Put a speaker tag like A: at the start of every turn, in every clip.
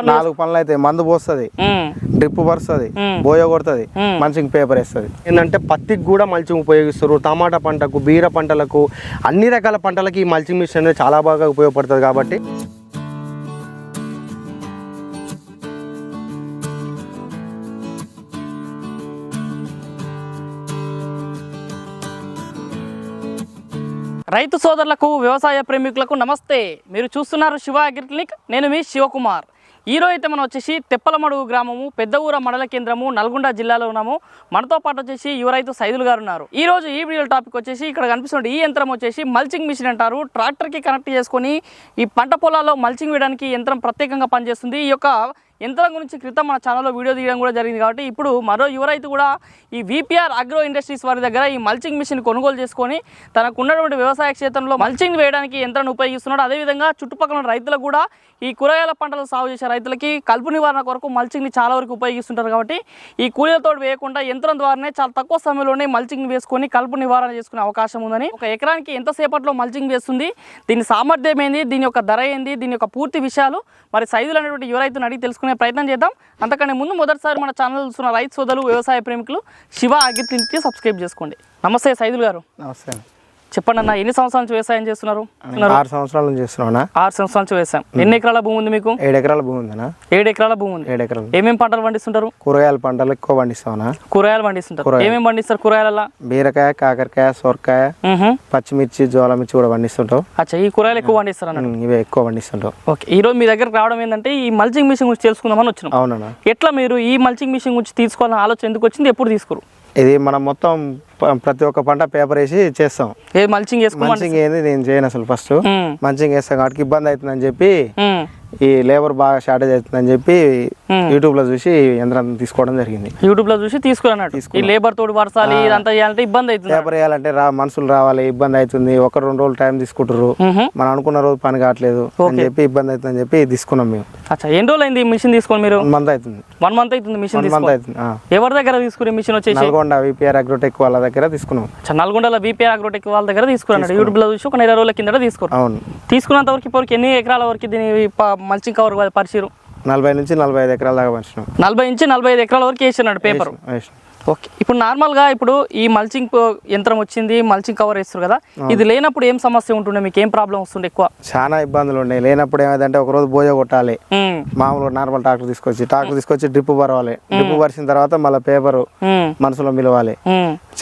A: నాలుగు పనులు అయితే మందు పోస్తుంది డ్రిప్ పరుస్తుంది. బోయ కొడుతుంది. మంచిగా పేపర్ వేస్తుంది.
B: ఏంటంటే పత్తికి కూడా మల్చింగ్ ఉపయోగిస్తారు టమాటా పంటకు బీర పంటలకు అన్ని రకాల పంటలకి ఈ మల్చింగ్ మిషన్ అనేది చాలా బాగా ఉపయోగపడుతుంది కాబట్టి.
C: రైతు సోదరులకు వ్యవసాయ ప్రేమికులకు నమస్తే. మీరు చూస్తున్నారు శివ అగ్రిక్లినిక్ నేను మీ శివకుమార్. ఈరోజు అయితే మనం వచ్చేసి తెప్పలమడుగు గ్రామము పెద్ద ఊర మండల కేంద్రము నల్గొండ జిల్లాలో ఉన్నాము. మనతో పాటు వచ్చేసి యువ రైతు సైదులు గారు ఉన్నారు. ఈ రోజు ఈ వీడియో టాపిక్ వచ్చేసి ఇక్కడ కనిపిస్తున్న ఈ యంత్రం వచ్చేసి మల్చింగ్ మిషన్ అంటారు. ట్రాక్టర్కి కనెక్ట్ చేసుకొని ఈ పంట పొలాల్లో మల్చింగ్ వేయడానికి యంత్రం ప్రత్యేకంగా పనిచేస్తుంది. ఈ యొక్క యంత్రం గురించి క్రితం మన ఛానల్లో వీడియో తీయడం కూడా జరిగింది కాబట్టి ఇప్పుడు మరో యువ రైతు కూడా ఈ విపిఆర్ అగ్రో ఇండస్ట్రీస్ వారి దగ్గర ఈ మల్చింగ్ మిషన్ కొనుగోలు చేసుకొని తనకు ఉన్నటువంటి వ్యవసాయ క్షేత్రంలో మల్చింగ్ వేయడానికి యంత్రాన్ని ఉపయోగిస్తున్నాడు. అదేవిధంగా చుట్టుపక్కల రైతులకు కూడా ఈ కూరగాయల పంటలు సాగు చేసే రైతులకి కలుపు నివారణ కొరకు మల్చింగ్ని చాలా వరకు ఉపయోగిస్తుంటారు కాబట్టి ఈ కూలీలతో వేయకుండా యంత్రం ద్వారానే చాలా తక్కువ సమయంలోనే మల్చింగ్ వేసుకొని కలుపు నివారణ చేసుకునే అవకాశం ఉందని ఒక ఎకరానికి ఎంతసేపట్లో మల్చింగ్ వేస్తుంది దీని సామర్థ్యం ఏంది దీని యొక్క ధర ఏంది దీని యొక్క పూర్తి విషయాలు మరి సైజులు అనేటువంటి యువ అడిగి తెలుసుకునే ప్రయత్నం చేద్దాం. అంతకంటే ముందు మొదటిసారి మన ఛానల్ చూస్తున్న రైతు సోదరులు వ్యవసాయ ప్రేమికులు శివ అగ్రితికి సబ్స్క్రైబ్ చేసుకోండి. నమస్తే సైదులు గారు.
A: నమస్తే
C: చెప్పండి అన్న ఎన్ని సంవత్సరాల నుంచి వ్యవసాయం చేస్తున్నారు?
A: నేను ఆరు సంవత్సరాల నుంచి చేస్తున్నావునా
C: ఆరు సంవత్సరాల నుంచి వ్యవసాయం. ఎన్ని ఎకరాల భూమి ఉంది మీకు?
A: ఏడు ఎకరాల భూమి ఉందనా
C: ఏడు ఎకరాల భూమి ఉంది.
A: ఏడు ఎకరాలు.
C: ఏమేమి పంటలు పండిస్తుంటారు?
A: కూరగాయల పంటలు ఎక్కువ పండిస్తావునా
C: కూరగాయలు పండిస్తుంటారు. ఏమేమి పండిస్తారు కూరగాయల
A: బీరకాయ కాకరకాయ సొరకాయ పచ్చిమిర్చి జోలమిర్చి కూడా పండిస్తుంటావు
C: అచ్చా ఈ కూరగాయలు ఎక్కువ పండిస్తారు
A: ఇవే ఎక్కువ పండిస్తుంటావు
C: ఓకే ఈ రోజు మీ దగ్గరకు రావడం ఏంటంటే ఈ మల్చింగ్ మిషన్ గురించి తెలుసుకుందామని వచ్చినాం.
A: అవునన్నా.
C: ఎట్లా మీరు ఈ మల్చింగ్ మిషన్ గురించి తీసుకోవాలని ఆలోచన ఎందుకు వచ్చింది? ఎప్పుడు తీసుకోరు?
A: ఇది మనం మొత్తం ప్రతి ఒక్క పంట పేపర్ వేసి చేస్తాం.
C: ఏ మల్చింగ్
A: మంచిగా ఏంది నేను చేయను అసలు ఫస్ట్ మంచిగా వేస్తాం కాబట్టి ఇబ్బంది అవుతుందని చెప్పి. ఈ లేబర్ బాగా షార్టేజ్ అవుతుందని చెప్పి. యూట్యూబ్లో చూసి యంత్రం తీసుకోవడం జరిగింది.
C: యూట్యూబ్లో చూసి తీసుకురన్నాడు ఈ లేబర్ తోటి పరచాలి ఇదంతా చేయాలంటే ఇబ్బంది అవుతుంది?
A: పేపర్ వేయాలంటే రా మనుషులు రావాలి ఇబ్బంది అవుతుంది. ఒక రెండు రోజులు టైం తీసుకుంటారు. మనం అనుకున్న రోజు పని కావట్లేదు అని చెప్పి ఇబ్బంది అవుతుందని చెప్పి తీసుకున్నాం మేము.
C: అచ్చా ఎన్ని రోజులు అయింది మిషన్ తీసుకొని మీరు?
A: మంత్ అవుతుంది.
C: వన్ మంత్ అవుతుంది మిషన్
A: మంత్ అవుతుంది.
C: ఎవరి దగ్గర తీసుకునే మిషన్ వచ్చేసి?
A: నల్గొండ విపిఆర్ అగ్రోటెక్ వాళ్ళ దగ్గర తీసుకున్నాం.
C: నల్గొండలో బీపీఆర్ అగ్రోటెక్ వాళ్ళ దగ్గర తీసుకున్నాడు. యూట్యూబ్లో చూసి ఒక నెల రోజుల కింద తీసుకున్నారు
A: అవును.
C: తీసుకున్నంత వరకు ఇప్పటివరకు ఎన్ని ఎకరాల వరకు దీని మల్చింగ్ కవర్ పరిచిరు
A: నలభై నుంచి నలభై ఐదు ఎకరాల దాకా పంచినాం
C: నలభై నుంచి నలభై ఐదు ఎకరాల వరకు వేసినాడు పేపర్.
A: వేసినాం.
C: ఓకే. ఇప్పుడు నార్మల్గా ఇప్పుడు ఈ మల్చింగ్ యంత్రం వచ్చింది మల్చింగ్ కవర్ వేస్తారు కదా. ఇది లేనప్పుడు ఏం సమస్య ఉంటుండే? మీకు ఏం ప్రాబ్లం వస్తుండే ఎక్కువ?
A: చాలా ఇబ్బందులు ఉన్నాయి లేనప్పుడు ఏమైందంటే ఒక రోజు బోయ కొట్టాలి. మామూలుగా నార్మల్ ట్రాక్టర్ తీసుకొచ్చి ట్రాక్టర్ తీసుకొచ్చి డ్రిప్ పరవాలి డ్రిప్ పరిచిన తర్వాత మళ్ళీ పేపరు మనసులో మిలవాలి.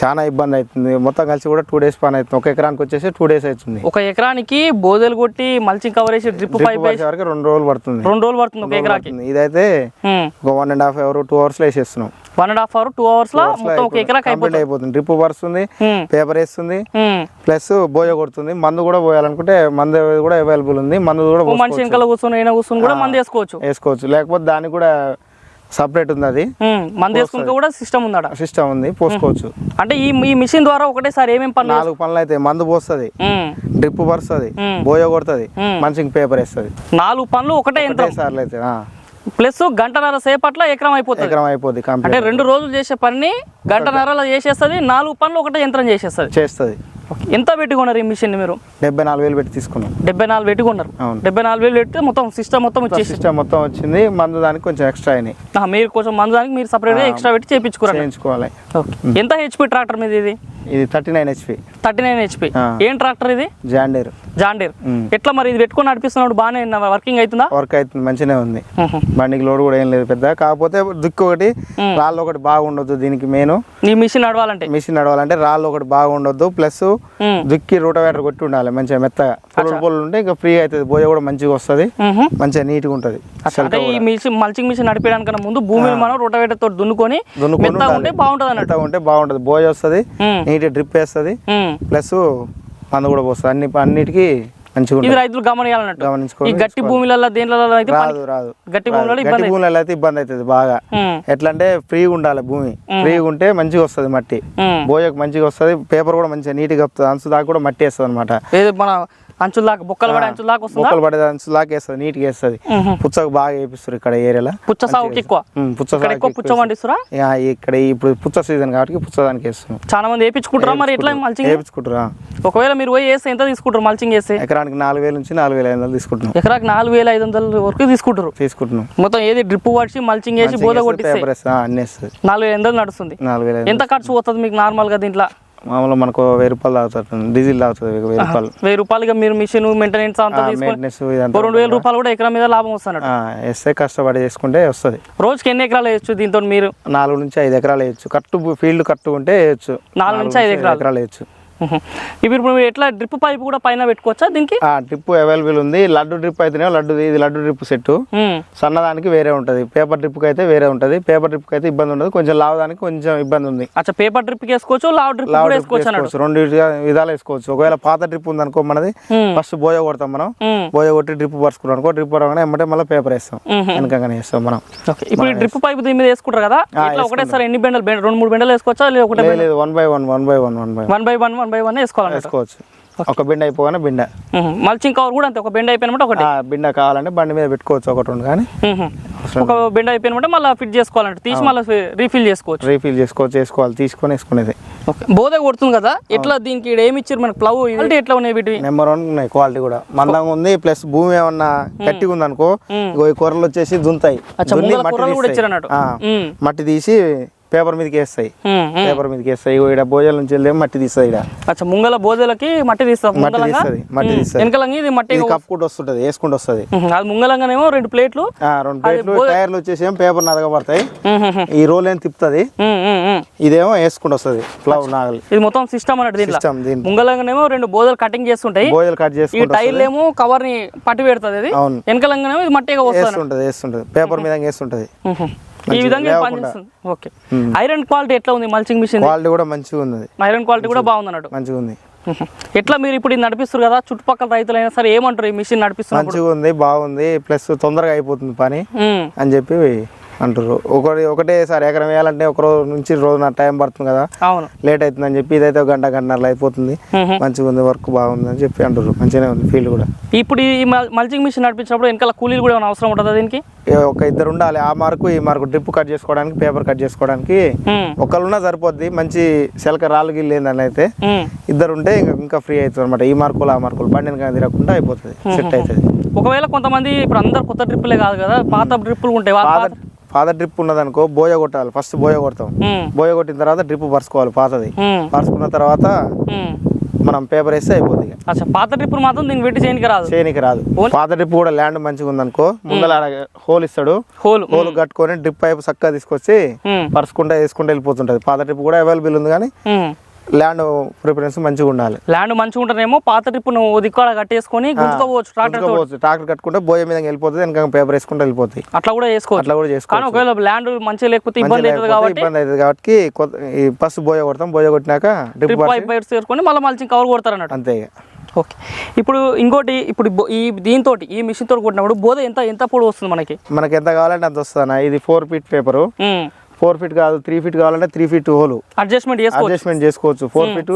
A: చాలా ఇబ్బంది అవుతుంది. మొత్తం కలిసి కూడా టూ డేస్ పని అవుతుంది. ఒక ఎకరానికి వచ్చేసి టూ డేస్ అవుతుంది.
C: ఒక ఎకరానికి బోదెలు కొట్టి మల్చింగ్ కవర్ వేసి డ్రిప్ పైప్
A: వరకు రెండు రోజులు పడుతుంది.
C: రెండు రోజులు పడుతుంది ఒక ఎకరాకి.
A: ఇదైతే ఒక one and half hour two అవర్స్లో వేసేస్తున్నాం.
C: One and half hour two hours లో మొత్తం ఒక ఎకరాకి
A: కంప్లీట్
C: అయిపోతుంది.
A: అయిపోతుంది. డ్రిప్ పరుస్తుంది పేపర్ వేస్తుంది. ప్లస్ బోయ కొడుతుంది. మందు కూడా పోయాలనుకుంటే మందు కూడా అవైలబుల్ ఉంది. మందు కూడా
C: మనిషి. వెనకాల కూర్చొని అయినా కూర్చొని కూడా మంది వేసుకోవచ్చు.
A: వేసుకోవచ్చు. లేకపోతే దానికి కూడా సపరేట్ ఉంది అది.
C: ఉమ్, మంది వేసుకుంటే కూడా సిస్టమ్ ఉందట.
A: సిస్టమ్ ఉంది. పోసుకోవచ్చు.
C: అంటే ఈ ఈ మిషన్ ద్వారా ఒకటేసారి ఏమేమి పనులు
A: నాలుగు పనులు అయితే మందు పోస్తుంది. డ్రిప్ పరుస్తుంది. బోయ కొడుతుంది. మంచిగా పేపర్ వేస్తుంది.
C: నాలుగు పనులు ఒకటే
A: సార్లు అయితే
C: ప్లస్ గంటన్నర సేపట్ల ఎకరం అయిపోతుంది.
A: ఎకరం అయిపోద్ది
C: అంటే రెండు రోజులు చేసే పని గంటన్నరలో చేసేస్తుంది నాలుగు పనులు ఒకటే యంత్రం చేసేస్తుంది.
A: చేస్తుంది.
C: ఎంత పెట్టుకున్నారు ఈ మిషన్ మీరు?
A: డెబ్బై నాలుగు వేలు పెట్టి తీసుకున్నాం.
C: డెబ్బై నాలుగు
A: అవును.
C: డెబ్బై నాలుగు వేలు పెట్టి మొత్తం సిస్టమ్ మొత్తం వచ్చేసి
A: సిస్టమ్ మొత్తం వచ్చింది. మందు దానికి కొంచెం ఎక్స్ట్రా అయినాయి.
C: మీరు కొంచెం మందు దానికి మీరు సపరేట్గా ఎక్స్ట్రా పెట్టి
A: చేయించుకోవాలి.
C: ఎంత హెచ్పి ట్రాక్టర్ మీద ఇది?
A: ఇది thirty nine HP
C: thirty nine HP. ఏం ట్రాక్టర్ ఇది?
A: John Deere.
C: John Deere. ఎట్లా మరి ఇది పెట్టుకొని నడిపిస్తున్నాడు బాగానే వర్కింగ్ అవుతుందా?
A: వర్క్ అవుతుంది మంచిగానే ఉంది. బండికి లోడ్ కూడా ఏం లేదు పెద్ద. కాకపోతే దిక్కు ఒకటి రాళ్ళు ఒకటి బాగుండొద్దు దీనికి మెయిన్.
C: ఈ మిషన్ నడవాలంటే?
A: మిషన్ నడవాలంటే రాళ్ళు ఒకటి బాగుండొద్దు. ప్లస్. దుక్కి రూటవేటర్ కొట్టి ఉండాలి. మంచిగా మెత్తగా పొలం పొలం ఉంటే ఇంకా ఫ్రీ అవుతుంది. బోయ కూడా మంచిగా వస్తుంది. మంచిగా నీట్గా ఉంటుంది.
C: అంటే ఈ మిషన్ మల్చింగ్ మిషన్ నడిపేయడానికన్నా ముందు భూమిని మనం రోటవేటర్ తోటి దున్నుకొని ఉంటే
A: ఉండాలి.
C: బాగుంటుంది అన్నట్టు
A: ఉంటే బాగుంటుంది. బోయ వస్తుంది. నీట్ డ్రిప్ వేస్తుంది. ప్లస్ మందు కూడా పోస్తుంది. అన్ని అన్నిటికీ
C: ఇది రైతులు ఈ గట్టి భూమిలలో దేనిలలో అయితే పని-
A: రాదు రాదు.
C: గట్టి భూములలో ఇబ్బంది
A: భూములలో అయితే ఇబ్బంది అవుతుంది బాగా. ఎట్లా అంటే ఫ్రీగా ఉండాలి భూమి. ఫ్రీగా ఉంటే మంచిగా వస్తుంది మట్టి. బోయకు మంచిగా వస్తుంది పేపర్ కూడా మంచిగా నీట్గా వస్తుంది అంచు దాకా కూడా మట్టి వేస్తుంది అనమాట
C: ఏదో మన అంచుల దాకా బొక్కలు పడే అంచుల దాకా వస్తుందా?
A: మొక్కలు పడే లాక్ వేస్తుంది నీట్గా వేస్తుంది.
C: మ్మ్.
A: పుచ్చకు బాగా వేపిస్తారు ఇక్కడ ఏరియాలో.
C: పుచ్చ సాగుకి ఎక్కువ?
A: పుచ్చ
C: ఎక్కువ పుచ్చ పండిస్తురా?
A: ఇక ఇక్కడ ఇప్పుడు పుచ్చ సీజన్ కాబట్టి పుచ్చ దానికి వేస్తున్నాం.
C: చాలా మంది వేయించుకుంటారా మరి ఎట్లా మల్చింగ్
A: వేపించుకుంటారా?
C: ఒకవేళ మీరు పోయి వేస్తే ఎంత తీసుకుంటారు మల్చింగ్ వేస్తే
A: ఎకరానికి నాలుగు వేల నుంచి నాలుగు వేల ఐదు వందలు తీసుకుంటున్నాం.
C: ఎకరాకి నాలుగు వేల ఐదు వందల వరకు తీసుకుంటారు.
A: తీసుకుంటున్నాం.
C: మొత్తం ఏది డ్రిప్ పడిచి మల్చింగ్ వేసి
A: అన్ని వేస్తుంది.
C: నాలుగు వేల ఎనిమిది నడుస్తుంది.
A: నాలుగు వేల ఐదు
C: ఎంత ఖర్చు పోతుంది మీకు నార్మల్గా దీంట్లో?
A: మామూలుగా మనకు వెయ్యి రూపాయలు తాగుతుంది డీజిల్ తాగుతుంది వెయ్యి రూపాయలు.
C: వెయ్యి రూపాయలుగా మీరు మిషన్ మెయింటెనెన్స్ అంతా
A: మెయింటెనెన్స్
C: రెండు వేల రూపాయలు కూడా ఎకరం మీద లాభం వస్తున్నట్టు
A: ఆ, వేస్తే కష్టపడి చేసుకుంటే వస్తుంది.
C: రోజుకి ఎన్ని ఎకరాలు వేయచ్చు దీంతో మీరు?
A: నాలుగు నుంచి ఐదు ఎకరాలు వేయచ్చు. కట్టు ఫీల్డ్ కట్టు ఉంటే వేయచ్చు.
C: నాలుగు నుంచి ఐదు ఎకరాలు.
A: వేయచ్చు.
C: ఇప్పుడు ఇప్పుడు ఎట్లా డ్రిప్ పైప్ కూడా పైన పెట్టుకోవచ్చా దీనికి?
A: డ్రిప్ అవైలబుల్ ఉంది. లడ్డు డ్రిప్ అయితేనే లడ్డు ఇది లడ్డు డ్రిప్ సెట్
C: ఉమ్.
A: సన్నదానికి వేరే ఉంటుంది. పేపర్ డ్రిప్కి అయితే వేరే ఉంటుంది. పేపర్ డ్రిప్కి అయితే ఇబ్బంది ఉండదు. కొంచెం లావదానికి కొంచెం ఇబ్బంది ఉంది.
C: అచ్చా పేపర్ డ్రిప్ వేసుకోవచ్చు లావ్ డ్రిప్
A: డ్రిప్
C: వేసుకోవచ్చు
A: రెండు విధా- విధాలు వేసుకోవచ్చు. ఒకవేళ పాత డ్రిప్ ఉందనుకో మనది
C: ఉమ్.
A: ఫస్ట్ బోయ కొడతాం మనం.
C: ఉమ్.
A: బోయ కొట్టి డ్రిప్ పరుచుకున్నాం అనుకో డ్రిప్ పరగానే ఎమ్మటే మళ్ళీ పేపర్ వేస్తాం. వెనకగానే వేస్తాం మనం.
C: ఓకే ఇప్పుడు డ్రిప్ పైప్ దీని మీద వేసుకుంటారు కదా? ఇట్లా ఒకటేసారి ఎన్ని బెండలు బెండ- రెండు మూడు బెండలు వేసుకోవచ్చా? లేదా ఒకటే
A: లేదు, one by one one by one one by one
C: one by one one by one వేసుకోవాలన్నట్టు
A: వేసుకోవచ్చు. ఒక బిండ అయిపోగానే బిండ.
C: మల్చింగ్ కవర్ కూడా అంతే ఒక బెండ అయిపోయినమాట ఒకటి.
A: బిండ కావాలంటే బండి మీద పెట్టుకోవచ్చు ఒకటి రెండు కానీ.
C: ఒక బెండ అయిపోయినమాట మళ్ళీ ఫిట్ చేసుకోవాలంటే తీసి మళ్ళీ రీఫిల్ చేసుకోవచ్చు.
A: రీఫిల్ చేసుకోవచ్చు వేసుకోవాలి తీసుకొని వేసుకునేది.
C: బోధ కొడుతుంది కదా ఎట్లా దీనికి ఏమి ఇచ్చారు మనకు? ప్లవ్ అంటే ఎట్లా ఉన్నాయి వీటివి?
A: నెంబర్ వన్ ఉన్నాయి క్వాలిటీ కూడా. మందంగా ఉంది ప్లస్ భూమి ఏమన్నా గట్టిగా ఉంది అనుకో ఈ కూరలు వచ్చేసి దుంతాయి. మట్టి తీసి పేపర్ మీదకి వేస్తాయి. పేపర్ మీదకి వేస్తాయి. ఇక్కడ భోజనం నుంచి వెళ్ళి మట్టి తీస్తుంది ఇక్కడ
C: అచ్చా ముంగల బోధలకి మట్టి తీస్తాం
A: మట్టి తీస్తుంది మట్టి తీస్తుంది.
C: వెనకలంగా ఇది మట్టి
A: కప్పుకుంటూ వస్తుంటది వేసుకుంటూ వస్తుంది.
C: అది ముంగలంగానేమో రెండు ప్లేట్లు.
A: ఆ, రెండు ప్లేట్లు టైర్లు వచ్చేసి ఏం పేపర్ నదగబడతాయి. ఈ రోల్ ఏం తిప్పుతుంది. ఇదేమో వేసుకుంటూ వస్తుంది ఫ్లవ్ నాగలి.
C: ఇది మొత్తం సిస్టమ్ అన్నట్టు
A: సిస్టమ్ దీని
C: ముంగలంగానేమో రెండు బోధలు కటింగ్ చేస్తుంటాయి.
A: భోజనం కట్
C: ఈ
A: చేసుకుంటూ
C: టైర్లు ఏమో కవర్ని పట్టి పెడుతుంది అది.
A: అవును.
C: వెనకలంగానేమో ఇది మట్టిగా వస్తుంది
A: వేస్తుంటది వేస్తుంటది. పేపర్ మీద వేస్తుంటది.
C: ఈ విధంగా పనిచేస్తుంది ఓకే. ఐరన్ క్వాలిటీ ఎట్లా ఉంది? మల్చింగ్ మిషన్
A: క్వాలిటీ కూడా మంచిగా ఉన్నది
C: ఐరన్ క్వాలిటీ కూడా బాగుంది అన్నట్టు
A: మంచిగా ఉంది.
C: ఎట్లా మీరు ఇప్పుడు ఇది నడిపిస్తారు కదా? చుట్టుపక్కల రైతులైనా సరే ఏమంటారు ఈ మిషన్ నడిపిస్తున్నప్పుడు?
A: మంచిగా ఉంది బాగుంది. ప్లస్ తొందరగా అయిపోతుంది పని. అని చెప్పి అంటారు ఒకటి ఒకటేసారి ఎకరం వేయాలంటే ఒక రోజు నుంచి రోజు నా టైం పడుతుంది కదా.
C: అవును.
A: లేట్ అవుతుంది అని చెప్పి ఇదైతే ఒక గంట గంటన్నర అయిపోతుంది. మంచిగా ఉంది వర్క్ బాగుంది అని చెప్పి అంటారు మంచిగానే ఉంది ఫీల్డ్ కూడా.
C: ఇప్పుడు ఈ మల్- మల్చింగ్ మిషన్ నడిపించినప్పుడు వెనకాల కూలీలు కూడా ఏమైనా అవసరం ఉంటుందా దీనికి?
A: ఒక ఇద్దరు ఉండాలి. ఆ మార్కు ఈ మార్కు డ్రిప్ కట్ చేసుకోవడానికి పేపర్ కట్ చేసుకోవడానికి. ఒకళ్ళున్నా సరిపోద్ది. మంచి శెలక రాళ్ళు గిల్లు ఏందని అయితే. ఇద్దరు ఉంటే ఇంకా ఇంకా ఫ్రీ అవుతుంది అనమాట ఈ మార్కులు ఆ మార్కులు బండిని కానీ తిరగకుండా అయిపోతుంది. సెట్ అవుతుంది.
C: ఒకవేళ కొంతమంది ఇప్పుడు అందరు కొత్త డ్రిప్పులే కాదు కదా పాత డ్రిప్పులు ఉంటాయి.
A: పాత డ్రిప్ ఉన్నదనుకో బోయ కొట్టాలి ఫస్ట్ బోయ కొడతాం. బోయ కొట్టిన తర్వాత డ్రిప్ పరుచుకోవాలి పాతది. పరుచుకున్న తర్వాత. మనం పేపర్ వేస్తే
C: అచ్చా పాత డ్రిప్పులు మాత్రం దీనికి పెట్టి చేయడానికి రాదు
A: చేయనికి రాదు పాత డ్రిప్ కూడా ల్యాండ్ మంచిగా ఉందనుకో ముందర హోల్ ఇస్తాడు
C: హోల్
A: హోల్ కట్టుకొని డ్రిప్ పైప్ చక్కగా తీసుకొచ్చి. పరుచుకుంటా వేసుకుంటూ వెళ్ళిపోతుంటది పాత డ్రిప్ కూడా అవైలబుల్ ఉంది కానీ. ల్యాండ్ ప్రిఫరెన్స్ మంచిగా ఉండాలి.
C: ల్యాండ్ మంచిగా ఉంటేనేమో పాత ట్రిప్ నువ్వు దిక్కాడ కట్టేసుకొని గుంజుకోవచ్చు ట్రాక్టర్.
A: ట్రాక్టర్ కట్టుకుంటే బోయ మీద వెళ్ళిపోతుంది వెనక పేపర్ వేసుకుంటూ వెళ్ళిపోతుంది
C: అట్లా కూడా చేసుకోవచ్చు.
A: అట్లా కూడా
C: కానీ
A: చేసుకోవచ్చు
C: ఒకవేళ ల్యాండ్ మంచిగా లేకపోతే ఇబ్బంది అవుతుంది కాబట్టి
A: ఇబ్బంది అవుతుంది కాబట్టి ఫస్ట్ బోయ కొడతాం. బోయ కొట్టినాక
C: ట్రిప్ పైప్ బయట చేసుకొని మళ్ళీ మల్చింగ్ కవర్ కొడతారు అన్నట్టు.
A: అంతే
C: ఓకే ఇప్పుడు ఇంకోటి ఇప్పుడు ఈ దీంతో ఈ మిషన్ తోటి కొట్టినప్పుడు బోధ ఎంత ఎంత పొడి వస్తుంది మనకి?
A: మనకి ఎంత కావాలంటే అంత వస్తుందన్న ఇది four feet paper four feet కాదు త్రీ ఫీట్ కావాలంటే three feet hole.
C: Adjustment
A: adjustment చేసుకోవచ్చు. ఫోర్ ఫీట్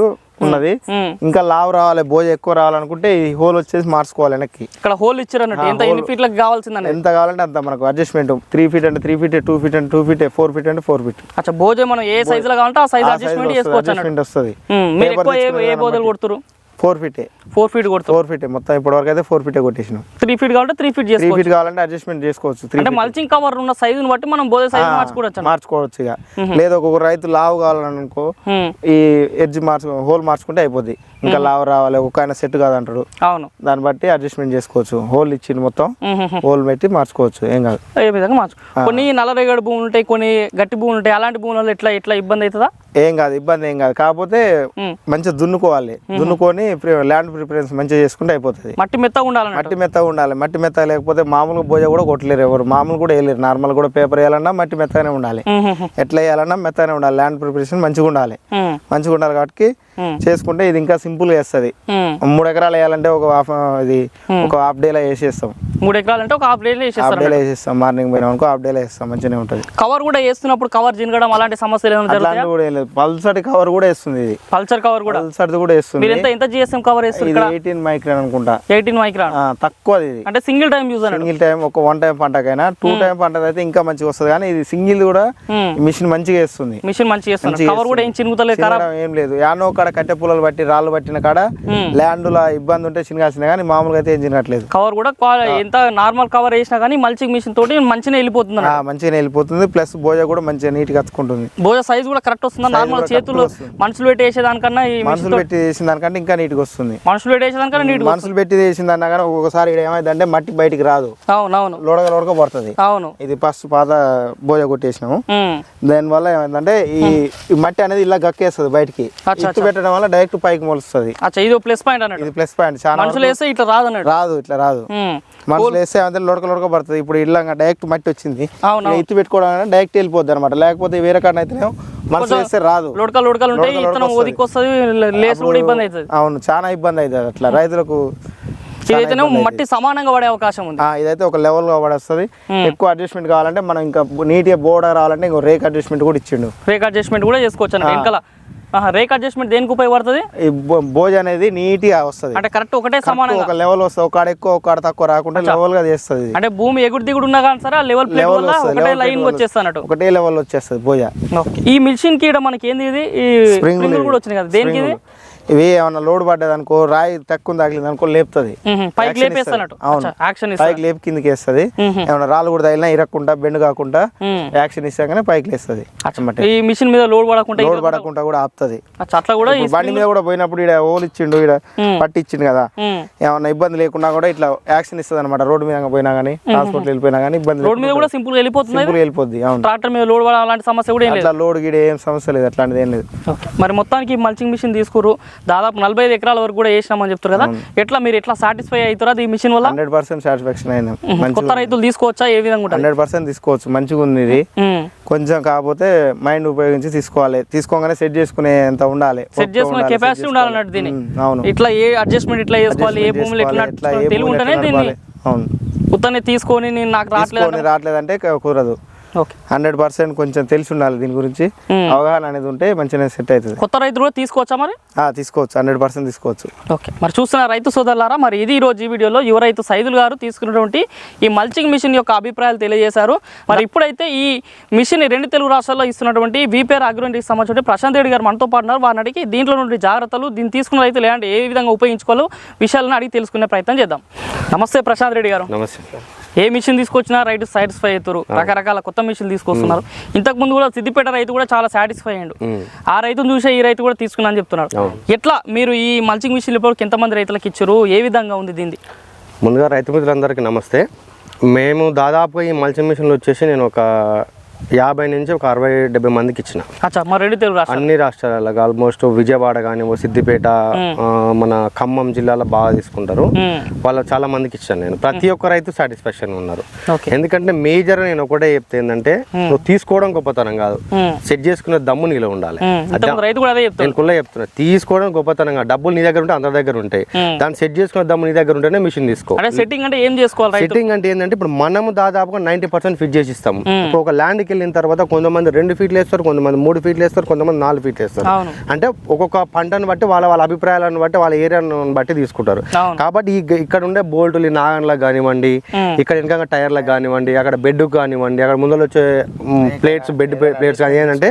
A: ఉన్నది.
C: ఉమ్.
A: ఇంకా లావ్ రావాలి బోయ ఎక్కువ రావాలనుకుంటే ఈ హోల్ వచ్చేసి మార్చుకోవాలి వెనక్కి.
C: ఇక్కడ హోల్ ఇచ్చారు అన్నట్టు ఎంత ఎన్ని ఫీట్లకు కావాల్సిందని
A: ఎంత కావాలంటే అంత మనకు అడ్జస్ట్మెంట్ త్రీ ఫీట్ అంటే త్రీ ఫీట్ టూ ఫీట్ అంటే టూ ఫీట్ ఫోర్ ఫీట్ అంటే ఫోర్ ఫీట్
C: అచ్చా భోజే మనం ఏ సైజ్లో కావాలంటే ఆ సైజ్ అడ్జస్ట్మెంట్ చేసుకోవచ్చు
A: అడ్జస్ట్మెంట్ వస్తుంది.
C: ఉమ్, మీరు ఎక్కువ ఏ ఏ బోధలు కొడుతురు
A: ఫోర్ ఫీటే.
C: ఫోర్ ఫీట్ కొడుతారు
A: ఫోర్ ఫీటే. మొత్తం ఇప్పటి వరకు అయితే ఫోర్ ఫీటే కొట్టేసినాం.
C: త్రీ ఫీట్ కావాలంటే త్రీ ఫీట్
A: త్రీ ఫీట్ కావాలంటే అడ్జస్ట్మెంట్ చేసుకోవచ్చు.
C: అంటే మల్చింగ్ కవర్ ఉన్న సైజుని బట్టి మనం బోధే సైజ్ మార్చుకోవచ్చు.
A: మార్చుకోవచ్చు ఇక. లేదు ఒక్కొక్క రైతు లావు కావాలనుకో
C: ఉమ్,
A: ఈ ఎడ్జ్ మార్చు హోల్ మార్చుకుంటే అయిపోద్ది. ఇంకా లావు రావాలి ఒక్కొక్క ఆయన సెట్ కాదంటాడు.
C: అవును.
A: దాన్ని బట్టి అడ్జస్ట్మెంట్ చేసుకోవచ్చు. హోల్ ఇచ్చింది మొత్తం. హోల్ పెట్టి మార్చుకోవచ్చు. ఏం కాదు.
C: ఏ విధంగా మార్చు? కొన్ని నల్లరేగడి భూములు ఉంటాయి కొన్ని గట్టి భూములు ఉంటాయి. అలాంటి భూములలో ఎట్లా ఎట్లా ఇబ్బంది అవుతుందా?
A: ఏం కాదు ఇబ్బంది ఏం కాదు. కాకపోతే. మంచిగా దున్నుకోవాలి. దున్నుకొని ల్యాండ్ ప్రిఫరెన్స్ మంచిగా చేసుకుంటే అయిపోతుంది.
C: మట్టి మెత్తగా ఉండాలన్నట్టు.
A: మట్టి మెత్తగా ఉండాలి. మట్టి మెత్తగా లేకపోతే మామూలుగా బోయ కూడా కొట్టలేరు ఎవరు. మామూలు కూడా వేయలేరు. నార్మల్ కూడా పేపర్ వేయాలన్నా మట్టి మెత్తగానే ఉండాలి. ఎట్లా వేయాలన్నా మెత్తగానే ఉండాలి. ల్యాండ్ ప్రిపరేషన్ మంచిగా ఉండాలి. మంచిగా ఉండాలి కాబట్టి. చేసుకుంటే ఇది ఇంకా సింపుల్గా వేస్తుంది.
C: ఉమ్.
A: మూడు ఎకరాలు వేయాలంటే ఒక హాఫ్ ఇది ఒక హాఫ్ డేలో వేసేస్తాం.
C: మూడు ఎకరాలు అంటే ఒక హాఫ్ డేలో
A: హాఫ్
C: వేసేస్తారు
A: డేలో వేసేస్తాం మార్నింగ్ పోయినా అనుకో హాఫ్ డేలో వేస్తాం మంచిగానే ఉంటుంది.
C: కవర్ కూడా వేస్తున్నప్పుడు కవర్ జినగడం అలాంటి సమస్యలు ఏమైనా జరుగుతాయా?
A: అట్లాంటివి కూడా లేదు. పల్సటి కవర్ కూడా వేస్తుంది ఇది.
C: పల్చర్ కవర్ కూడా?
A: పల్సటిది కూడా వేస్తుంది.
C: మీరు ఎంత ఎంత జిఎస్ఎం కవర్ ఇక్కడ?
A: ఎయిటీన్ మైక్రాన్ అనుకుంటా.
C: ఎయిటీన్ మైక్రాన్
A: తక్కువ ఇది.
C: అంటే single time use
A: single time ఒక వన్ టైం పంటకైనా టూ టైం పంట అయితే ఇంకా మంచిగా వస్తుంది. కానీ ఇది సింగిల్ కూడా
C: ఉమ్.
A: మిషన్ మంచిగా వేస్తుంది.
C: మిషన్
A: మంచిగా
C: కవర్ కూడా ఏం చినుగుతలేదు
A: ఏం లేదు. యానో కాడ కట్టె పుల్లలు బట్టి రాళ్ళు పట్టిన కాడ ల్యాండ్లో ఇబ్బంది ఉంటే చిన్నగాసిన కానీ మామూలుగా అయితే ఏం చినట్లేదు.
C: కవర్ కూడా ఎంత నార్మల్ కవర్ వేసినా కానీ మల్చింగ్ మిషన్ తోటి మంచిగా వెళ్ళిపోతుంది.
A: మంచిగా వెళ్ళిపోతుంది. ప్లస్ భోజ కూడా మంచిగా నీట్గా కత్తుకుంటుంది.
C: భోజ సైజ్ కూడా కరెక్ట్ వస్తుందా? నార్మల్ చేతులు. మనుషులు పెట్టి వేసేదానికన్నా
A: మనుషులు పెట్టి చేసిన దానికంటే ఇంకా నీట్గా వస్తుంది.
C: మనుషులు పెట్టి వేసేదానికన్నా నీట్
A: మనుషులు పెట్టి చేసిన దాన్నా కానీ ఒక్కొక్కసారి ఏమైందంటే మట్టి బయటికి రాదు.
C: అవును అవును
A: లోడగ లోడక పడుతుంది.
C: అవును.
A: ఇది ఫస్ట్ పాత భోజ కొట్టేసినాము.
C: ఉమ్.
A: దానివల్ల ఏమైందంటే ఈ మట్టి అనేది ఇలా గక్కేస్తుంది బయటికి. ఇత్తు పెట్టడం వల్ల డైరెక్ట్ పైకి మొలుస్తుంది.
C: అచ్చా ఇది ప్లస్ పాయింట్ అన్నట్టు
A: ఇది ప్లస్ పాయింట్. చాలా
C: మనుషులు వేస్తే ఇట్లా రాదు అన్నట్టు
A: రాదు ఇట్లా రాదు. మనుషులు వేస్తే ఏమంటే లోడక లోడక పడుతుంది. ఇప్పుడు ఇలా డైరెక్ట్ మట్టి వచ్చింది. ఇత్తు పెట్టుకోవడం డైరెక్ట్ వెళ్ళిపోద్ది అనమాట లేకపోతే వేరే కాడ అయితే మనుషులు వేస్తే రాదు.
C: లోడకలు లోడకలు ఉంటాయి ఇతను ఓదికి వస్తుంది. లేసు కూడా ఇబ్బంది అవుతుంది.
A: అవును చాలా ఇబ్బంది అవుతుంది అట్లా. రైతులకు
C: ఇదైతేనే మట్టి సమానంగా పడే అవకాశం ఉంది.
A: ఇదైతే ఒక లెవెల్గా పడేస్తుంది. ఎక్కువ అడ్జస్ట్మెంట్ కావాలంటే మనం ఇంకా నీట్గా బోర్డర్ రావాలంటే ఇంకో రేక్ అడ్జస్ట్మెంట్ కూడా ఇచ్చిండు.
C: రేక్ అడ్జస్ట్మెంట్ కూడా చేసుకోవచ్చు వెనకాల రేక్ అడ్జస్ట్మెంట్ దేనికి ఉపయోగపడుతుంది?
A: ఈ బో- భోజ అనేది నీట్గా వస్తుంది.
C: అంటే కరెక్ట్ ఒకటే సమానంగా.
A: ఒక లెవెల్ వస్తుంది ఒక ఆడ ఎక్కువ ఒక ఆడ తక్కువ రాకుండా లెవెల్గా చేస్తుంది.
C: అంటే భూమి ఎగుడు దిగుడు ఉన్నా కానీ సరే లెవెల్ ప్లేట్ వల్ల
A: వస్తది,
C: ఒకటే లైన్ వచ్చేస్తానట్టు
A: ఒకటే లెవెల్ వచ్చేస్తుంది భోజ
C: ఈ మిషన్కి ఈడ మనకి ఏంది ఇది? ఈ స్ప్రింగులు కూడా వచ్చినాయి కదా. దేనికి ఇది?
A: ఇవి ఏమన్నా లోడ్ పడ్డది అనుకో రాయి తక్కువ తగిలింది అనుకో లేపుతుంది.
C: పైకి
A: అవును.
C: యాక్షన్
A: పైకి లేపి కిందకి వేస్తుంది. ఏమన్నా రాళ్ళు కూడా తగిలినా ఇరక్కుండా బెండ్ కాకుండా యాక్షన్ ఇస్తాగానే పైకి లేస్తుంది.
C: ఈ మిషన్ మీద లోడ్ పడకుండా
A: లోడ్ పడకుండా కూడా ఆపుతుంది.
C: అట్లా కూడా
A: బండి మీద కూడా పోయినప్పుడు ఇక్కడ ఓలు ఇచ్చిండు ఇక్కడ పట్టి ఇచ్చిండు కదా. ఏమన్నా ఇబ్బంది లేకుండా కూడా ఇట్లా యాక్షన్ ఇస్తుంది అనమాట రోడ్డు మీద పోయినా కానీ ట్రాన్స్పోర్ట్ వెళ్ళిపోయినా కానీ ఇబ్బంది
C: రోడ్ మీద కూడా సింపుల్ వెళ్ళిపోతుంది
A: సింపుల్ వెళ్ళిపోద్ది అవును.
C: ట్రాక్టర్ మీద లోడ్ పడ అలాంటి సమస్య కూడా ఏం లేదు.
A: అట్లా లోడ్ గిడ ఏం సమస్య లేదు అట్లాంటిది ఏం లేదు.
C: మరి మొత్తానికి మల్చింగ్ మిషన్ తీసుకురు దాదాపు నలభై ఎకరాల వరకు కూడా వేసినామని చెప్తారు కదా. ఎట్లా మీరు ఎట్లా సాటిస్ఫై అవుతారా? ఈ మిషన్ వల్ల?
A: హండ్రెడ్ పర్సెంట్ సాటిస్ఫాక్షన్ అయినా
C: కొత్త రైతులు తీసుకోవచ్చా? ఏ విధంగా
A: హండ్రెడ్ పర్సెంట్ తీసుకోవచ్చు. మంచిగా ఉంది ఇది. కొంచెం కాకపోతే మైండ్ ఉపయోగించి తీసుకోవాలి. తీసుకోగానే సెట్ చేసుకునే ఎంత ఉండాలి.
C: సెట్ చేసుకునే కెపాసిటీ. ఉండాలన్నట్టు దీన్ని.
A: ఉమ్, అవును.
C: ఇట్లా ఏ అడ్జస్ట్మెంట్ ఇట్లా చేసుకోవాలి? ఏ భూములు ఎట్లా తెలివి ఉంటేనే దీన్ని.
A: అవును.
C: ఉత్తనే తీసుకొని నేను నాకు రావట్లేదు
A: రావట్లేదంటే కుదరదు. హండ్రెడ్ పర్సెంట్ కొంచెం తెలిసి ఉండాలి దీని గురించి. అవగాహన అనేది ఉంటే మంచిగా సెట్ అవుతుంది.
C: కొత్త రైతులు కూడా తీసుకోవచ్చా మరి?
A: ఆ, తీసుకోవచ్చు. హండ్రెడ్ పర్సెంట్ తీసుకోవచ్చు.
C: ఓకే. మరి చూస్తున్న రైతు సోదరులారా మరి ఇది ఈ రోజు ఈ వీడియోలో యువ రైతు సైదుల్ గారు తీసుకున్నటువంటి ఈ మల్చింగ్ మిషన్ యొక్క అభిప్రాయాలు తెలియజేశారు. మరి ఇప్పుడైతే ఈ మిషన్ రెండు తెలుగు రాష్ట్రాల్లో ఇస్తున్నటువంటి వీపేర్ అగ్రోనికి సంబంధించిన ప్రశాంత్ రెడ్డి గారు మనతో పాటున్నారు వారిని అడిగి దీంట్లో నుండి జాగ్రత్తలు దీన్ని తీసుకున్న రైతులు ఎలాంటి ఏ విధంగా ఉపయోగించుకోవాలో విషయాలను అడిగి తెలుసుకునే ప్రయత్నం చేద్దాం. నమస్తే ప్రశాంత్ రెడ్డి గారు.
B: నమస్తే. సార్
C: ఏ మిషన్ తీసుకొచ్చినా రైతు సాటిస్ఫై అవుతారు. రకరకాల కొత్త మిషన్ తీసుకొస్తున్నారు. ఇంతకు ముందు కూడా సిద్దిపేట రైతు కూడా చాలా సాటిస్ఫై అయ్యాడు. ఆ రైతును చూసే ఈ రైతు కూడా తీసుకున్నా అని చెప్తున్నారు. ఎట్లా మీరు ఈ మల్చింగ్ మిషన్ ఇప్పటికి ఎంతమంది రైతులకు ఇచ్చారు? ఏ విధంగా ఉంది దీన్ని?
B: ముందుగా రైతు మిత్రులందరికీ నమస్తే. మేము దాదాపుగా ఈ మల్చింగ్ మిషన్లు వచ్చేసి నేను ఒక యాభై నుంచి ఒక అరవై డెబ్బై మందికి ఇచ్చిన.
C: అచ్చా మరి రెండు తెలుగు రాష్ట్రాలు?
B: అన్ని రాష్ట్రాలలో ఆల్మోస్ట్ విజయవాడ కానీ సిద్దిపేట మన ఖమ్మం జిల్లాలో బాగా తీసుకుంటారు. వాళ్ళ చాలా మందికి ఇచ్చాను నేను. ప్రతి ఒక్క రైతు సాటిస్ఫాక్షన్ ఉన్నారు. ఎందుకంటే మేజర్ నేను ఒకటే చెప్తే ఏంటంటే నువ్వు తీసుకోవడం గొప్పతనం కాదు. సెట్ చేసుకునే దమ్ము నీలో ఉండాలి. నేను కుల్ల చెప్తున్నా. తీసుకోవడం గొప్పతనం కాదు. డబ్బులు నీ దగ్గర ఉంటే అందరి దగ్గర ఉంటాయి. దాన్ని సెట్ చేసుకునే దమ్ము నీ దగ్గర ఉంటేనే మిషన్ తీసుకో.
C: అంటే సెట్టింగ్ అంటే ఏం చేసుకోవాలి
B: సెట్టింగ్ అంటే ఏంటంటే ఇప్పుడు మనము దాదాపుగా నైంటీ పర్సెంట్ ఫిట్ చేసి ఇస్తాము. ఒక ల్యాండ్కి వెళ్ళిన తర్వాత కొంతమంది రెండు ఫీట్లు వేస్తారు కొంతమంది మూడు ఫీట్లు వేస్తారు కొంతమంది నాలుగు ఫీట్లు వేస్తారు.
C: అవును.
B: అంటే ఒక్కొక్క పంటను బట్టి వాళ్ళ వాళ్ళ అభిప్రాయాలను బట్టి వాళ్ళ ఏరియాను బట్టి తీసుకుంటారు.
C: అవును.
B: కాబట్టి ఈ ఇక్కడ ఉండే బోల్టులు ఈ నాగన్లకు కానివ్వండి ఇక్కడ వెనక టైర్లకు కానివ్వండి అక్కడ బెడ్ కానివ్వండి అక్కడ ముందర వచ్చే ప్లేట్స్ బెడ్ ప్లేట్స్ కానీ ఏంటంటే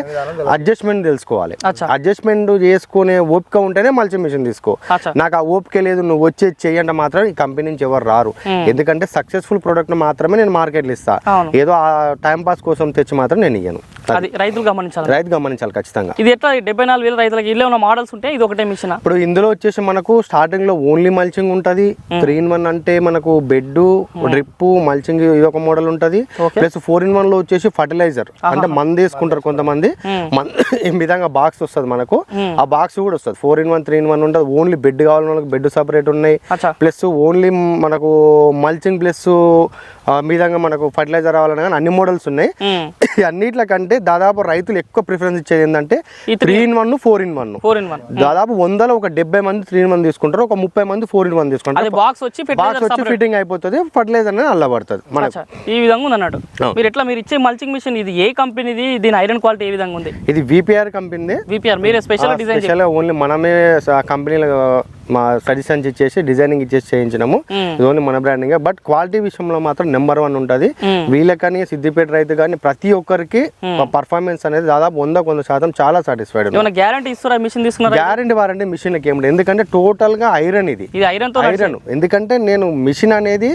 B: అడ్జస్ట్మెంట్ తెలుసుకోవాలి. అడ్జస్ట్మెంట్ చేసుకునే ఓపిక ఉంటేనే మల్చి మిషన్ తీసుకో. నాకు ఆ ఓపిక లేదు నువ్వు వచ్చే చెయ్యంటే మాత్రం ఈ కంపెనీ నుంచి ఎవరు రారు. ఎందుకంటే సక్సెస్ఫుల్ ప్రోడక్ట్ మాత్రమే నేను మార్కెట్లో ఇస్తా.
C: అవును.
B: ఏదో ఆ టైం పాస్ కోసం తెచ్చి మాత్రం నేను ఇయ్యను.
C: అది రైతులు గమనించాలి?
B: రైతు గమనించాలి ఖచ్చితంగా.
C: ఇది ఎట్లా? డెబ్బై నాలుగు వేల రైతులకి ఇల్లే ఉన్న మోడల్స్ ఉంటాయి ఇది ఒకటే మిషన్
B: ఇప్పుడు ఇందులో వచ్చేసి మనకు స్టార్టింగ్లో ఓన్లీ మల్చింగ్ ఉంటది. త్రీ ఇన్ వన్ అంటే మనకు బెడ్ డ్రిప్ మల్చింగ్ ఇది ఒక మోడల్ ఉంటది. ప్లస్ ఫోర్ ఇన్ వన్లో వచ్చేసి ఫర్టిలైజర్ అంటే మంది వేసుకుంటారు కొంతమంది. ఈ విధంగా బాక్స్ వస్తుంది మనకు. ఆ బాక్స్ కూడా వస్తుంది. Four in one three in one ఉంటుంది. ఓన్లీ బెడ్ కావాలని వాళ్ళకి బెడ్ సపరేట్ ఉన్నాయి. ప్లస్ ఓన్లీ మనకు మల్చింగ్ ప్లస్ విధంగా మనకు ఫర్టిలైజర్ రావాలని కానీ అన్ని మోడల్స్ ఉన్నాయి. అన్నిట్ల కంటే దాదాపు రైతులు ఎక్కువ ప్రిఫరెన్స్ ఇచ్చేది ఏంటంటే three in one four in one
C: four in one
B: దాదాపు వందలో ఒక డెబ్బై మంది త్రీ ఇన్ వన్ తీసుకుంటారు ఒక ముప్పై మంది ఫోర్ ఇన్ వన్ తీసుకుంటారు.
C: బాక్స్ వచ్చి
B: బాక్స్ వచ్చి ఫిట్టింగ్ అయిపోతుంది ఫర్టిలైజర్ అనేది అల్ల పడుతుంది మనకు.
C: అచ్చా, ఈ విధంగా ఉంది అన్నట్టు. మీరు ఎట్లా మీరు ఇచ్చే మల్చింగ్ మిషన్ ఇది ఏ కంపెనీది దీని ఐరన్ క్వాలిటీ ఏ విధంగా ఉంది?
B: ఇది విపిఆర్ కంపెనీ
C: విపిఆర్ మీరే స్పెషల్ డిజైన్
B: ఓన్లీ మనమే కంపెనీలో మా సజెషన్స్ ఇచ్చేసి డిజైనింగ్ ఇచ్చేసి చేయించినాము. ఇది ఓన్లీ మన బ్రాండింగ్ బట్ క్వాలిటీ విషయంలో మాత్రం నెంబర్ వన్ ఉంటుంది. వీళ్ళకని సిద్దిపేట రైతు కానీ ప్రతి ఒక్కరికి పర్ఫార్మెన్స్ అనేది దాదాపు వంద వంద శాతం చాలా సాటిస్ఫైడ్
C: గ్యారంటీ ఇస్తారా? మిషన్ తీసుకున్నారా?
B: గ్యారంటీ వారంటీ మిషన్కి ఏమిటి ఎందుకంటే టోటల్గా ఐరన్ ఇది.
C: ఐరన్
B: ఐరన్ ఎందుకంటే నేను మిషన్ అనేది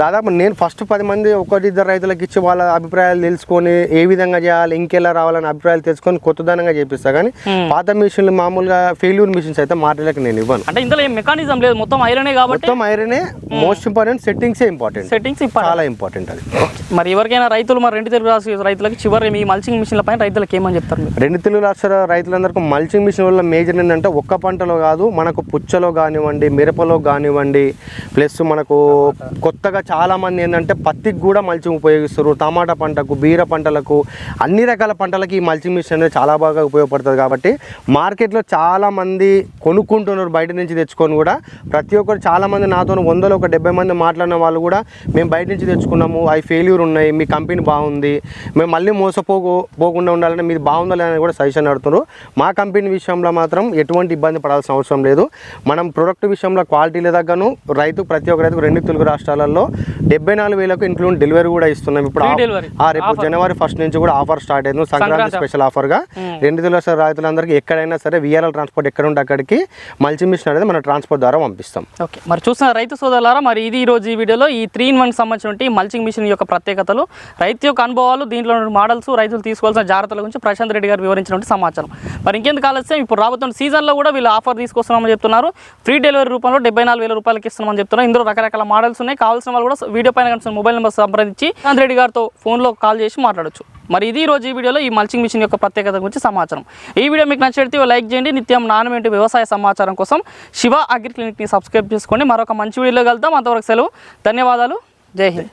B: దాదాపు నేను ఫస్ట్ పది మంది ఒకటి ఇద్దరు రైతులకు ఇచ్చి వాళ్ళ అభిప్రాయాలు తెలుసుకొని ఏ విధంగా చేయాలి ఇంకెలా రావాలని అభిప్రాయాలు తెలుసుకొని కొత్తదనంగా చేపిస్తా. కానీ పాత మిషన్లు మామూలుగా ఫెయిల్యూర్ మిషన్స్ అయితే మార్కెట్లకు నేను ఇవ్వను.
C: అంటే ఇందులో ఏం మెకానిజం లేదు. మొత్తం ఐరనే కాబట్టి
B: మొత్తం ఐరనే మోస్ట్ ఇంపార్టెంట్ సెట్టింగ్సే ఇంపార్టెంట్
C: సెట్టింగ్స్
B: చాలా ఇంపార్టెంట్ అది.
C: మరి ఎవరికైనా రైతులు మరి రెండు తెలుగు రాష్ట్ర రైతులకి చివరి మీ మల్చింగ్ మిషన్ల పైన రైతులకు ఏమని చెప్తారు
B: రెండు తెలుగు రాష్ట్ర రైతులందరికీ మల్చింగ్ మిషన్ వల్ల మేజర్ ఏంటంటే ఒక్క పంటలో కాదు మనకు పుచ్చలో కానివ్వండి మిరపలో కానివ్వండి ప్లస్ మనకు కొత్తగా చాలామంది ఏంటంటే పత్తికి కూడా మల్చింగ్ ఉపయోగిస్తారు టమాటా పంటకు బీర పంటలకు అన్ని రకాల పంటలకి ఈ మల్చింగ్ మిషన్ అనేది చాలా బాగా ఉపయోగపడుతుంది కాబట్టి మార్కెట్లో చాలామంది కొనుక్కుంటున్నారు బయట నుంచి తెచ్చుకొని కూడా. ప్రతి ఒక్కరు చాలామంది నాతో వందలు ఒక డెబ్బై మంది మాట్లాడిన వాళ్ళు కూడా మేము బయట నుంచి తెచ్చుకున్నాము. అవి ఫెయిల్యూర్ ఉన్నాయి. మీ కంపెనీ బాగుంది. మేము మళ్ళీ మోసపోకు పోకుండా ఉండాలంటే మీది బాగుందా లేదని కూడా సజెషన్ అడుగుతున్నారు. మా కంపెనీ విషయంలో మాత్రం ఎటువంటి ఇబ్బంది పడాల్సిన అవసరం లేదు. మనం ప్రొడక్ట్ విషయంలో క్వాలిటీల దగ్గరను రైతు ప్రతి ఒక్క రైతుకు రెండు తెలుగు రాష్ట్రాలలో డెబ్బై నాలుగు వేలకు ఇంక్లూడ్ డెలివరీ కూడా ఇస్తున్నాం. ఇప్పుడు రేపు జనవరి ఫస్ట్ నుంచి కూడా ఆఫర్ స్టార్ట్ అయింది. సంక్రాంతి స్పెషల్ ఆఫర్గా. రెండు తెలుగు రైతులందరికీ ఎక్కడైనా సరే విఆర్ఎల్ ట్రాన్స్పోర్ట్ ఎక్కడ ఉంటే అక్కడికి మల్చి మిషన్ అనేది మన ట్రాన్స్పోర్ట్ ద్వారా పంపిస్తాం.
C: ఓకే. మరి చూసిన రైతు సోదరులారా మరి ఇది ఈ రోజు ఈ వీడియోలో ఈ త్రీ ఇన్ వన్ సంబంధించిన మల్చింగ్ మిషన్ యొక్క ప్రత్యేకతలు రైతు యొక్క అనుభవాలు దీంట్లో మోడల్స్ రైతులు తీసుకోవాల్సిన జాగ్రత్తల గురించి ప్రశాంత్ రెడ్డి గారు వివరించినటువంటి సమాచారం. మరి ఇంకెందుకు ఆలస్యం? ఇప్పుడు రాబోతున్న సీజన్లో కూడా వీళ్ళు ఆఫర్ తీసుకొస్తున్నామని చెప్తున్నారు. ఫ్రీ డెలివరీ రూపంలో డెబ్బై నాలుగు వేల రూపాయలకి ఇస్తున్నామని చెప్తున్నారు. ఇందులో రకరకాల మోడల్స్ ఉన్నాయి. కావాల్సిన వాళ్ళు కూడా వీడియో పైన కనిపిస్తున్న మొబైల్ నెంబర్ సంప్రదించి ప్రశాంత్ రెడ్డి గారితో ఫోన్లో కాల్ చేసి మాట్లాడొచ్చు. మరి ఇది రోజు ఈ వీడియోలో ఈ మల్చింగ్ మిషన్ యొక్క ప్రత్యేకత గురించి సమాచారం. ఈ వీడియో మీకు నచ్చితే లైక్ చేయండి. నిత్యం నాణ్యమైన వ్యవసాయ సమాచారం కోసం శివ అగ్రి క్లినిక్ని సబ్స్క్రైబ్ చేసుకోండి. మరొక మంచి వీడియోలో కలుద్దాం. అంతవరకు సెలవు. ధన్యవాదాలు. జై హింద్.